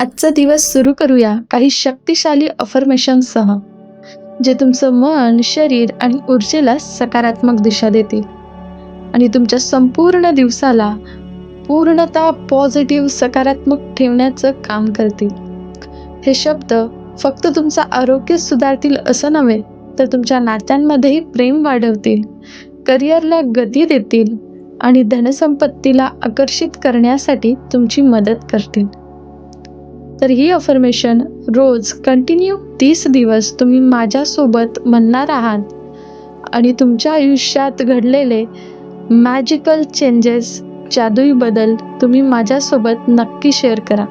आजचा दिवस सुरू करूया काही शक्तिशाली अफर्मेशनसह जे तुमचं मन शरीर आणि ऊर्जेला सकारात्मक दिशा देतील. आणि तुमच्या संपूर्ण दिवसाला पूर्णतः पॉझिटिव्ह सकारात्मक ठेवण्याचं काम करतील. हे शब्द फक्त तुमचं आरोग्य सुधारतील असं नव्हे तर तुमच्या नात्यांमध्येही प्रेम वाढवतील करिअरला गती देतील आणि धनसंपत्तीला आकर्षित करण्यासाठी तुमची मदत करतील. तर ही अफर्मेशन रोज कंटिन्यू तीस दिवस तुम्ही माझ्यासोबत म्हणणार आहात. आणि तुमच्या आयुष्यात घडलेले मॅजिकल चेंजेस जादुई बदल तुम्ही माझ्यासोबत नक्की शेअर करा.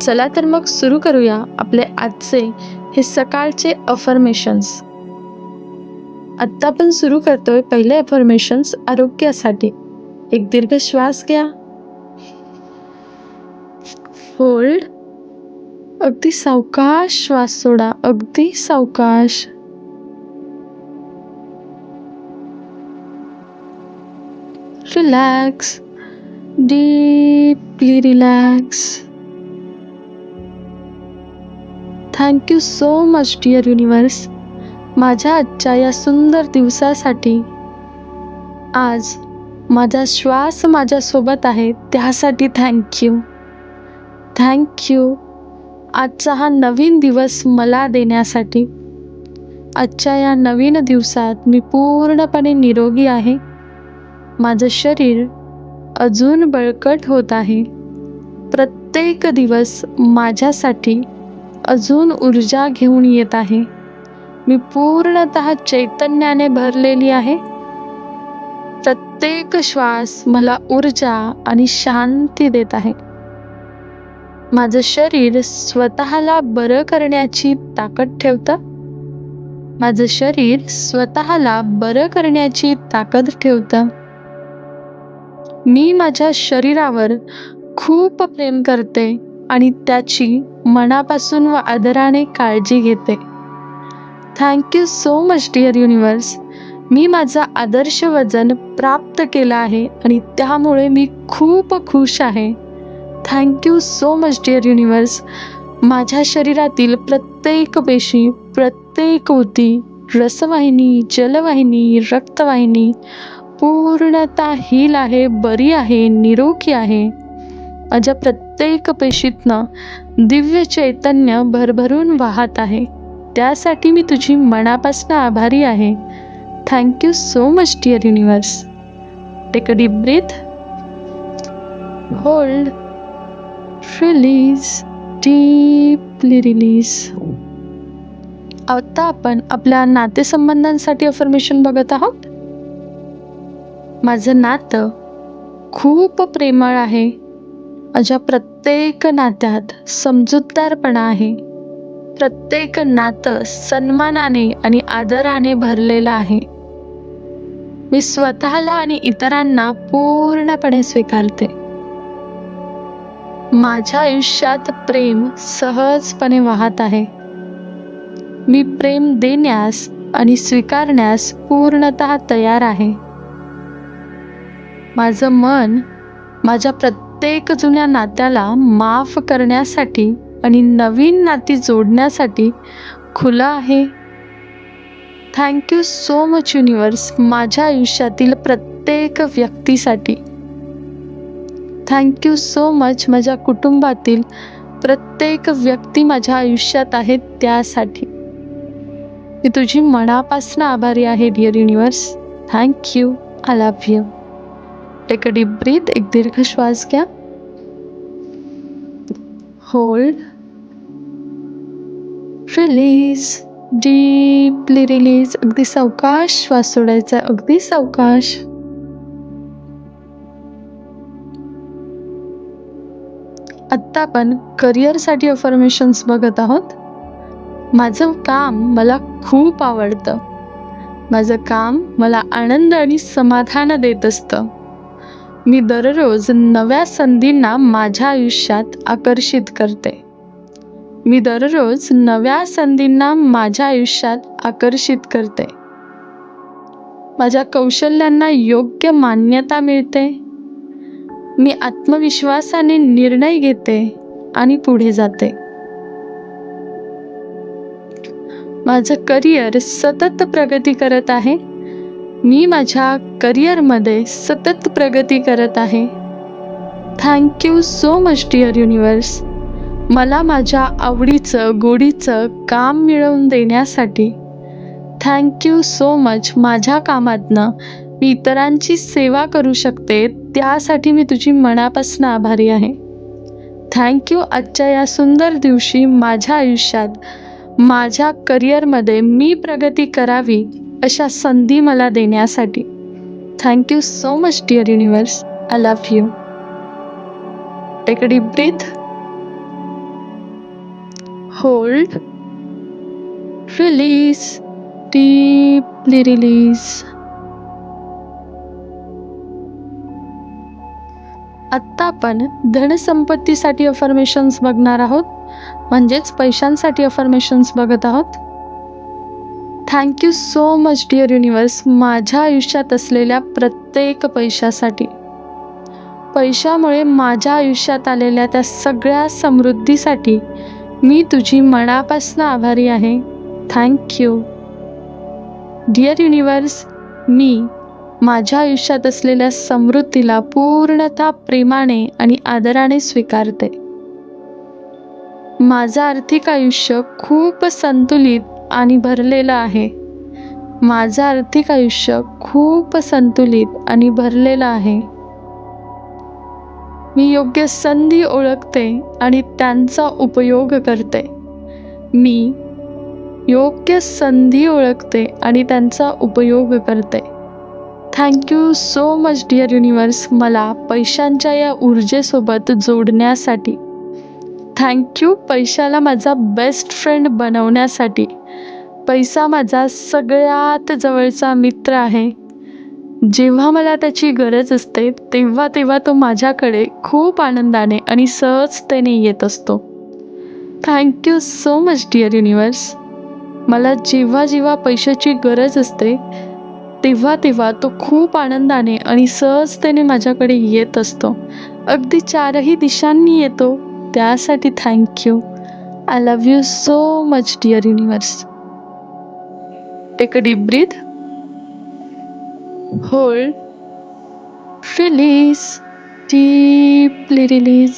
चला तर मग सुरू करूया आपले आजचे हे सकाळचे अफर्मेशन्स आत्ता आपण सुरू करतोय पहिले अफर्मेशन्स आरोग्यासाठी. एक दीर्घ श्वास घ्या. होल्ड अगदी सावकाश श्वास सोडा. अगदी सावकाश. Relax. Deeply relax. Thank you so much dear universe माझ्या आजच्या या सुंदर दिवसासाठी. आज माझा श्वास माझ्यासोबत आहे त्यासाठी थँक्यू थँक्यू आजचा हा नवीन दिवस मला देण्यासाठी. आजच्या या नवीन दिवसात मी पूर्णपणे निरोगी आहे. माझं शरीर अजून बळकट होत आहे. प्रत्येक दिवस माझ्यासाठी अजून ऊर्जा घेऊन येत आहे. मी पूर्णत चैतन्याने भरलेली आहे. प्रत्येक श्वास मला ऊर्जा आणि शांती देत आहे. माझं शरीर स्वतःला बरं करण्याची ताकद ठेवतं? माझं शरीर स्वतःला बरं करण्याची ताकद ठेवतं? मी माझ्या शरीरावर खूप प्रेम करते आणि त्याची मनापासून व आदराने काळजी घेते. Thank you so much dear universe मी माझा आदर्श वजन प्राप्त केला आहे आणि त्यामुळे मी खूप खुश आहे. Thank you so much dear universe माझ्या शरीरातील प्रत्येक पेशी प्रत्येक ऊती रसवाहिनी जलवाहिनी रक्तवाहिनी पूर्णता हील आहे बरी आहे निरोगी आहे. माझ्या प्रत्येक पेशीतनं दिव्य चैतन्य भरभरून वाहत आहे. त्यासाठी मी तुझी मनापासून आभारी आहे. Thank you so much dear universe take a deep breath hold release deeply release आता आपण आपल्या नातेसंबंधांसाठी अफर्मेशन बघत आहोत. माझं नातं खूप प्रेमळ आहे. माझ्या प्रत्येक नात्यात समजूतदारपणा आहे. प्रत्येक नातं सन्मानाने आणि आदराने भरलेलं आहे. मी स्वतःला आणि इतरांना पूर्णपणे स्वीकारते. माझ्या आयुष्यात प्रेम सहजपणे वाहत आहे. मी प्रेम देण्यास आणि स्वीकारण्यास पूर्णतः तयार आहे. माझं मन माझ्या प्रत्येक जुन्या नात्याला माफ करण्यासाठी आणि नवीन नाती जोडण्यासाठी खुलं आहे. थँक्यू सो मच युनिवर्स माझ्या आयुष्यातील प्रत्येक व्यक्तीसाठी थँक्यू सो मच माझ्या कुटुंबातील प्रत्येक व्यक्ती माझ्या आयुष्यात आहे त्यासाठी. मी तुझी मनापासून आभारी आहे dear universe thank you I love you take a deep breath एक दीर्घ श्वास घ्या. होल्ड रिलीज डीपली रिलीज अगदी सावकाश. श्वास सोडायचा अगदी सावकाश. आत्ता आपण करिअरसाठी अफर्मेशन्स बघत आहोत. माझं काम मला खूप आवडतं. माझं काम मला आनंद आणि समाधान देत असतं. मी दररोज नव्या संधींना माझ्या आयुष्यात आकर्षित करते. मी दररोज नव्या संधींना माझ्या आयुष्यात आकर्षित करते. माझ्या कौशल्यांना योग्य मान्यता मिळते. मी आत्मविश्वासाने निर्णय घेते आणि पुढे जाते. माझं करिअर सतत प्रगती करत आहे. मी माझ्या करिअरमध्ये सतत प्रगती करत आहे. Thank you so much dear universe मला माझ्या आवडीचं गोडीचं काम मिळवून देण्यासाठी. थँक्यू सो मच माझ्या कामातनं मी इतरांची सेवा करू शकते त्यासाठी मी तुझी मनापासून आभारी आहे. थँक्यू आजच्या या सुंदर दिवशी माझ्या आयुष्यात माझ्या करिअरमध्ये मी प्रगती करावी अशा संधी मला देण्यासाठी. Thank you so much dear universe I love you take a deep breath hold release deeply release आत्ता आपण धनसंपत्तीसाठी अफर्मेशन्स बघणार आहोत. म्हणजेच पैशांसाठी अफर्मेशन्स बघत आहोत. Thank you so much dear universe माझ्या आयुष्यात असलेल्या प्रत्येक पैशासाठी. पैशामुळे माझ्या आयुष्यात आलेल्या त्या सगळ्या समृद्धीसाठी मी तुझी मनापासून आभारी आहे. थँक्यू डिअर युनिवर्स मी माझ्या आयुष्यात असलेल्या समृद्धीला पूर्णतः प्रेमाने आणि आदराने स्वीकारते. माझं आर्थिक आयुष्य खूप संतुलित आणि भरलेलं आहे. माझं आर्थिक आयुष्य खूप संतुलित आणि भरलेलं आहे. मी योग्य संधी ओळखते आणि त्यांचा उपयोग करते. मी योग्य संधी ओळखते आणि त्यांचा उपयोग करते. Thank you so much dear universe मला पैशांच्या या ऊर्जेसोबत जोडण्यासाठी थँक्यू पैशाला माझा बेस्ट फ्रेंड बनवण्यासाठी पैसा माझा सगळ्यात जवळचा मित्र आहे. जेव्हा मला त्याची गरज असते तेव्हा तेव्हा तो माझ्याकडे खूप आनंदाने आणि सहजतेने येत असतो. Thank you so much dear universe मला जेव्हा जेव्हा पैशाची गरज असते तेव्हा तेव्हा तो खूप आनंदाने आणि सहजतेने माझ्याकडे येत असतो. अगदी चारही दिशांनी येतो. त्यासाठी thank you I love you so much dear universe take a deep breath hold release deeply release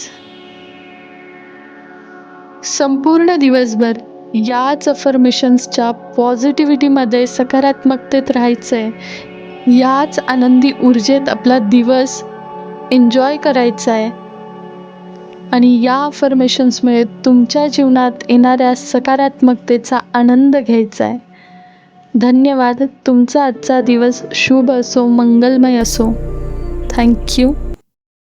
संपूर्ण दिवसभर. याच अफर्मेशन्सच्या पॉझिटिव्हिटीमध्ये सकारात्मकतेत राहायचं आहे याच आनंदी ऊर्जेत आपला दिवस एन्जॉय करायचा आहे आणि या अफर्मेशन्समुळे तुमच्या जीवनात येणाऱ्या सकारात्मकतेचा आनंद घ्यायचा आहे धन्यवाद. तुमचा आजचा दिवस शुभ असो मंगलमय असो. थँक्यू